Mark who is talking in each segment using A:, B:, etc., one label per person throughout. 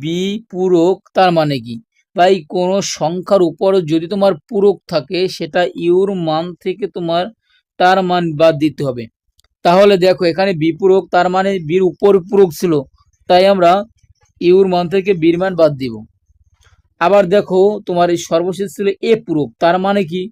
A: B পূরক তার মানে কি? ভাই, কোনো সংখ্যার উপরে যদি তোমার পূরক থাকে, সেটা ইউর মান থেকে তোমার তার মান বাদ দিতে হবে। তাহলে দেখো, এখানে বি পূরক তার মানে বীর উপর পূরক ছিল। তাই আমরা ইউর মান থেকে বীর মান বাদ দিব। আবার দেখো, তোমার এই সর্বশেষ ছিল এ পূরক, তার মানে কি?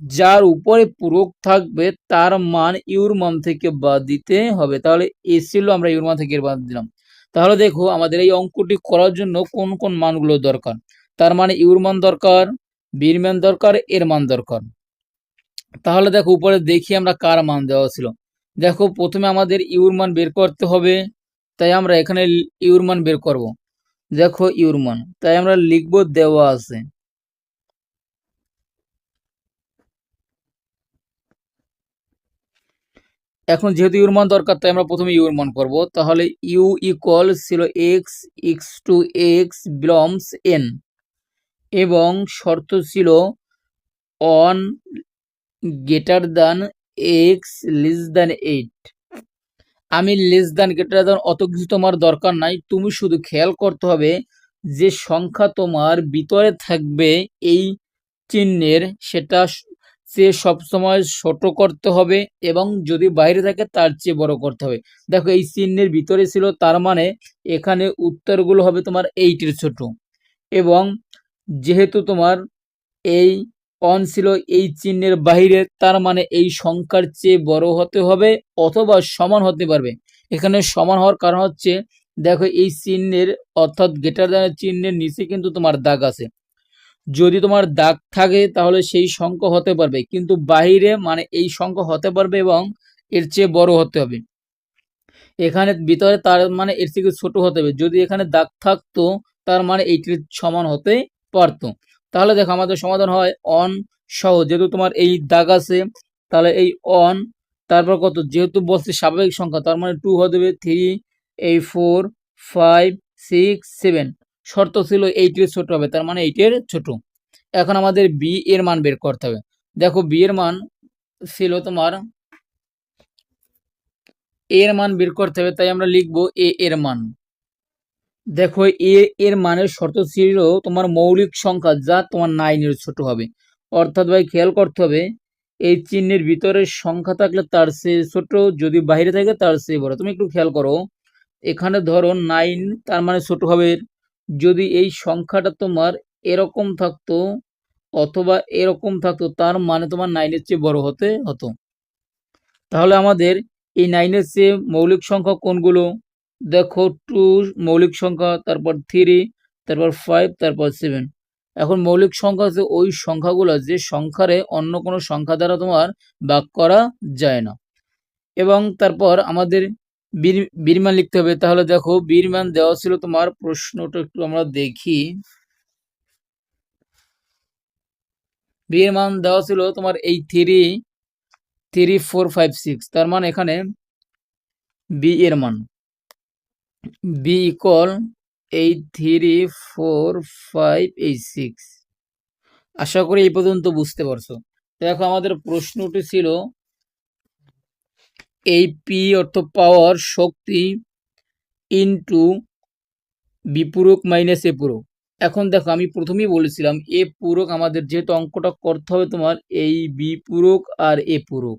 A: যার উপরে পূরক থাকবে, তার মান ইউর মান থেকে বাদ দিতে হবে। তাহলে এ ছিল, আমরা ইউর মান থেকে বাদ দিলাম। তাহলে দেখো আমাদের এই অঙ্কটি করার জন্য কোন কোন মানগুলো দরকার? তার মানে ইউর মান দরকার, বীর মান দরকার, এর মান দরকার। তাহলে দেখো উপরে দেখি আমরা কার মান দেওয়া ছিল। দেখো প্রথমে আমাদের ইউর মান বের করতে হবে, তাই আমরা এখানে ইউর মান বের করব। দেখো ইউর মান, তাই আমরা লিখব দেওয়া আছে। এখন যেহেতু ইউর মান দরকার, তাই আমরা প্রথমে ইউর মান করব। তাহলে ইউ ইকুয়াল ছিল x x to x belongs N এবং শর্ত ছিল on greater than x less than eight আমি লেস দ্যান গেটার দ্যান অত কিছু তোমার দরকার নাই। তুমি শুধু খেয়াল করতে হবে যে সংখ্যা তোমার ভিতরে থাকবে এই চিহ্নের, সেটা সে সবসময় ছোট করতে হবে এবং যদি বাইরে থাকে তার চেয়ে বড় করতে হবে। দেখো এই চিহ্নের ভিতরে ছিল, তার মানে এখানে উত্তরগুলো হবে তোমার এইটের ছোট। এবং যেহেতু তোমার এই অন ছিল এই চিহ্নের বাইরে, তার মানে এই সংখ্যার চেয়ে বড় হতে হবে অথবা সমান হতে পারবে। এখানে সমান হওয়ার কারণ হচ্ছে, দেখো এই চিহ্নের, অর্থাৎ গেটার চিহ্নের নিচে কিন্তু তোমার দাগ আছে। যদি তোমার দাগ থাকে, তাহলে সেই সংখ্যা হতে পারবে। কিন্তু বাহিরে মানে এই সংখ্যা হতে পারবে এবং এর চেয়ে বড় হতে হবে। এখানে ভিতরে তার মানে এর থেকে ছোট হতে হবে। যদি এখানে দাগ থাকতো, তার মানে এইটির সমান হতে পারতো। তাহলে দেখো আমাদের সমাধান হয় অন সহ। যেহেতু তোমার এই দাগ আছে, তাহলে এই অন তারপর কত? যেহেতু বলছে স্বাভাবিক সংখ্যা, তার মানে টু হতে হবে থ্রি এই ফোর ফাইভ সিক্স সেভেন শর্ত ছিল এইটের ছোট হবে, তার মানে এইটের ছোট। এখন আমাদের বি এর মান বের করতে হবে। দেখো বি এর মান ছিল তোমার এর মান বের করতে হবে, তাই আমরা লিখব এ এর মান। দেখো এ এর মানের শর্ত ছিল তোমার মৌলিক সংখ্যা যা তোমার নাইনের ছোট হবে। অর্থাৎ ভাই, খেয়াল করতে হবে, এই চিহ্নের ভিতরে সংখ্যা থাকলে তার চেয়ে ছোট, যদি বাইরে থাকে তার চেয়ে বড়। তুমি একটু খেয়াল করো, এখানে ধরো নাইন, তার মানে ছোট হবে যদি এই সংখ্যাটা তোমার এরকম থাকতো অথবা এরকম থাকতো, তার মানে তোমার নাইনের চেয়ে বড় হতে হতো। তাহলে আমাদের এই নাইনের চেয়ে মৌলিক সংখ্যা কোনগুলো? দেখো টু মৌলিক সংখ্যা, তারপর থ্রি তারপর ফাইভ তারপর সেভেন এখন মৌলিক সংখ্যা হচ্ছে ওই সংখ্যাগুলো যে সংখ্যারে অন্য কোনো সংখ্যা দ্বারা তোমার ভাগ করা যায় না। এবং তারপর আমাদের বীর, বীরমান লিখতে হবে। তাহলে দেখো, বীরমান দেওয়া ছিল তোমার প্রশ্নটা একটু আমরা দেখি। বীর মান দেওয়া ছিল তোমার এই three three four five six তার মানে এখানে বি এর মান। B equal eight three four five eight six আশা করি এই পর্যন্ত বুঝতে পারছ। দেখো, আমাদের প্রশ্নটি ছিল এই পি অর্থ পাওয়ার শক্তি ইনটু বিপূরক মাইনাস এ পূরক। এখন দেখো আমি প্রথমেই বলেছিলাম এ পূরক আমাদের যেহেতু অঙ্কটা করতে হবে তোমার এই বি পূরক আর এ পূরক।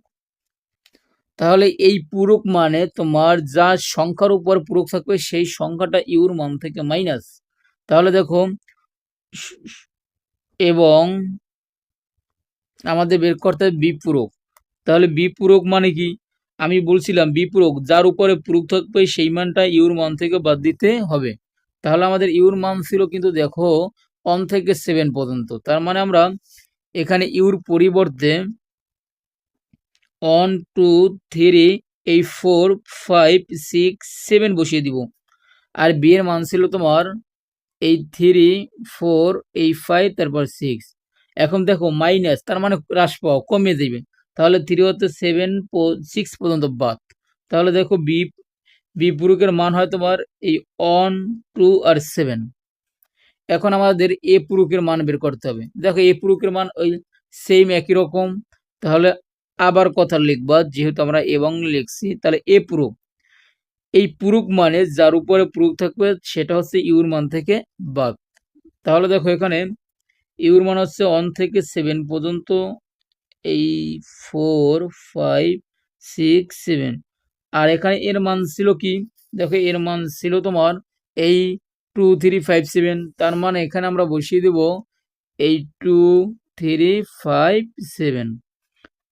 A: তাহলে এই পূরক মানে তোমার যা সংখ্যার উপর পূরক থাকবে সেই সংখ্যাটা ইউর মান থেকে মাইনাস তাহলে দেখো এবং আমাদের বের করতে হবে বিপূরক তাহলে বিপূরক মানে কি? আমি বলছিলাম, বিপূরক, যার উপরে পূরক থাকবে সেই মানটা ইউর মান থেকে বাদ দিতে হবে। তাহলে আমাদের ইউর মান ছিল কিন্তু দেখো, ওয়ান থেকে সেভেন পর্যন্ত। তার মানে আমরা এখানে ইউর পরিবর্তে ওয়ান, টু, থ্রি এই ফোর, ফাইভ, সিক্স, সেভেন বসিয়ে দিব। আর বিয়ের মান ছিল তোমার এই থ্রি, ফোর এই ফাইভ, তারপর সিক্স। এখন দেখো, মাইনাস, তার মানে হ্রাস পাওয়া কমে যাবে তাহলে থ্রি হতে সেভেন সিক্স পর্যন্ত বাদ। তাহলে দেখো বি বি পুরুকের মান হয় তোমার এই ওয়ান টু আর সেভেন এখন আমাদের এ পুরুকের মান বের করতে হবে। দেখো এ পুরুকের মান ওই সেম একই রকম। তাহলে আবার কথা লিখবা, যেহেতু আমরা এবং লিখছি, তাহলে এ পুরুক। এই পুরুক মানে যার উপরে পুরুক থাকবে, সেটা হচ্ছে ইউর মান থেকে বাদ। তাহলে দেখো এখানে ইউর মান হচ্ছে ওয়ান থেকে সেভেন পর্যন্ত। এই ফোর ফাইভ সিক্স সেভেন আর এখানে এর মান ছিল কি? দেখো এর মান ছিল তোমার এই টু থ্রি ফাইভ সেভেন তার মানে এখানে আমরা বসিয়ে দেব এই টু থ্রি ফাইভ সেভেন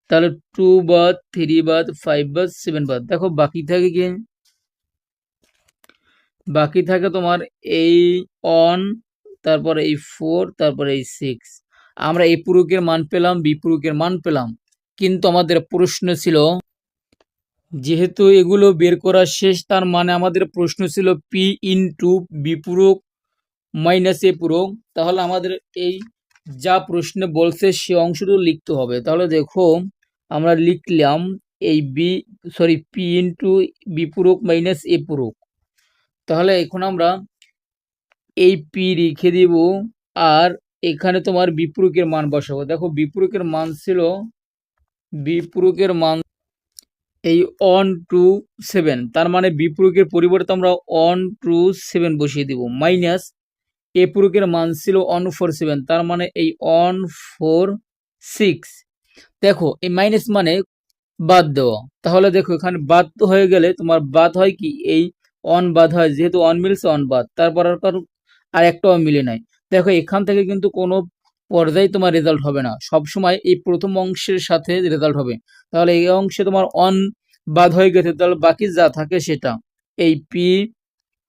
A: তাহলে টু বাদ থ্রি বাদ ফাইভ বাদ সেভেন বাদ। দেখো বাকি থাকে কি? বাকি থাকে তোমার এই অন তারপর এই ফোর তারপর এই সিক্স আমরা এই পুরুকের মান পেলাম বি পুরুকের মান পেলাম। কিন্তু আমাদের প্রশ্ন ছিল, যেহেতু এগুলো বের করা শেষ, তার মানে আমাদের প্রশ্ন ছিল পি ইন্টু বি পূরক মাইনাস এ পূরক তাহলে আমাদের এই যা প্রশ্নে বলছে, সে অংশটুকু লিখতে হবে। তাহলে দেখো, আমরা লিখলাম এই B sorry P into B পূরক মাইনাস এ পূরক তাহলে এখন আমরা এই পি রেখে দিব, আর এখানে তোমার বিপরুকের মান বসাবো। দেখো, বিপরুকের মান ছিল, বিপরুকের মান এই অন টু সেভেন তার মানে বিপরুকের পরিবর্তে আমরা অন টু সেভেন বসিয়ে দিব। মাইনাস এ পুরুকের মান ছিল অন ফোর সেভেন তার মানে এই অন ফোর সিক্স দেখো, এই মাইনাস মানে বাদ দেওয়া। তাহলে দেখো, এখানে বাদ হয়ে গেলে তোমার বাদ হয় কি? এই অন বাদ হয়, যেহেতু অন মিলছে অন বাদ, তারপর আর আর একটাও মিলে নাই। দেখো, এখান থেকে কিন্তু কোনো পর্যায়ে তোমার রেজাল্ট হবে না। সব সময় এই প্রথম অংশের সাথে রেজাল্ট হবে। তাহলে এই অংশে তোমার অন বাদ হয়ে গেছে। তাহলে বাকি যা থাকে সেটা। এই পি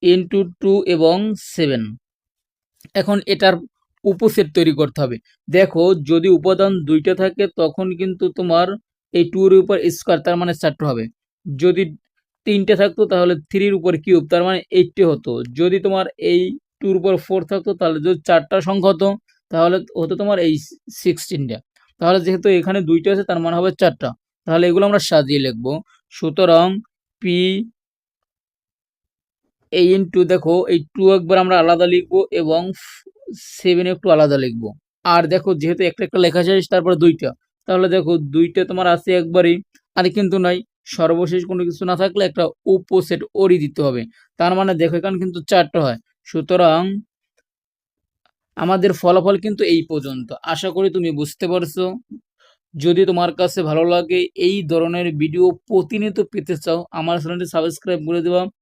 A: ইন্টু টু এবং সেভেন এখন এটার উপসেট তৈরি করতে হবে। দেখো, যদি উপাদান দুইটা থাকে, তখন কিন্তু তোমার এই টুর উপর স্কোয়ার তার মানে চারটে হবে। যদি তিনটে থাকতো, তাহলে থ্রির উপর কিউব তার মানে এইটটি হতো। যদি তোমার এই টুর উপর ফোর থাকতো, তাহলে যদি চারটা সংখ্যা হতো, তাহলে হতো তোমার এই সিক্সটিনটা তাহলে যেহেতু এখানে দুইটা আছে, তার মানে হবে চারটা। তাহলে এগুলো আমরা সাজিয়ে লিখব। সুতরাং পি এই ইন্টু দেখো, এই টু একবার আমরা আলাদা লিখব এবং সেভেন একটু আলাদা লিখব। আর দেখো, যেহেতু একটা একটা লেখা শেষ, তারপরে দুইটা। তাহলে দেখো, দুইটা তোমার আছে একবারই, আর কিন্তু নাই। সর্বশেষ কোনো কিছু না থাকলে একটা উপসেট ওরই দিতে হবে। তার মানে দেখো, এখানে কিন্তু চারটা হয়। সুতরাং আমাদের ফলাফল কিন্তু এই পর্যন্ত। আশা করি তুমি বুঝতে পারছ। যদি তোমার কাছে ভালো লাগে, এই ধরনের ভিডিও প্রতিনিয়ত পেতে চাও, আমার চ্যানেলটি সাবস্ক্রাইব করে দেওয়া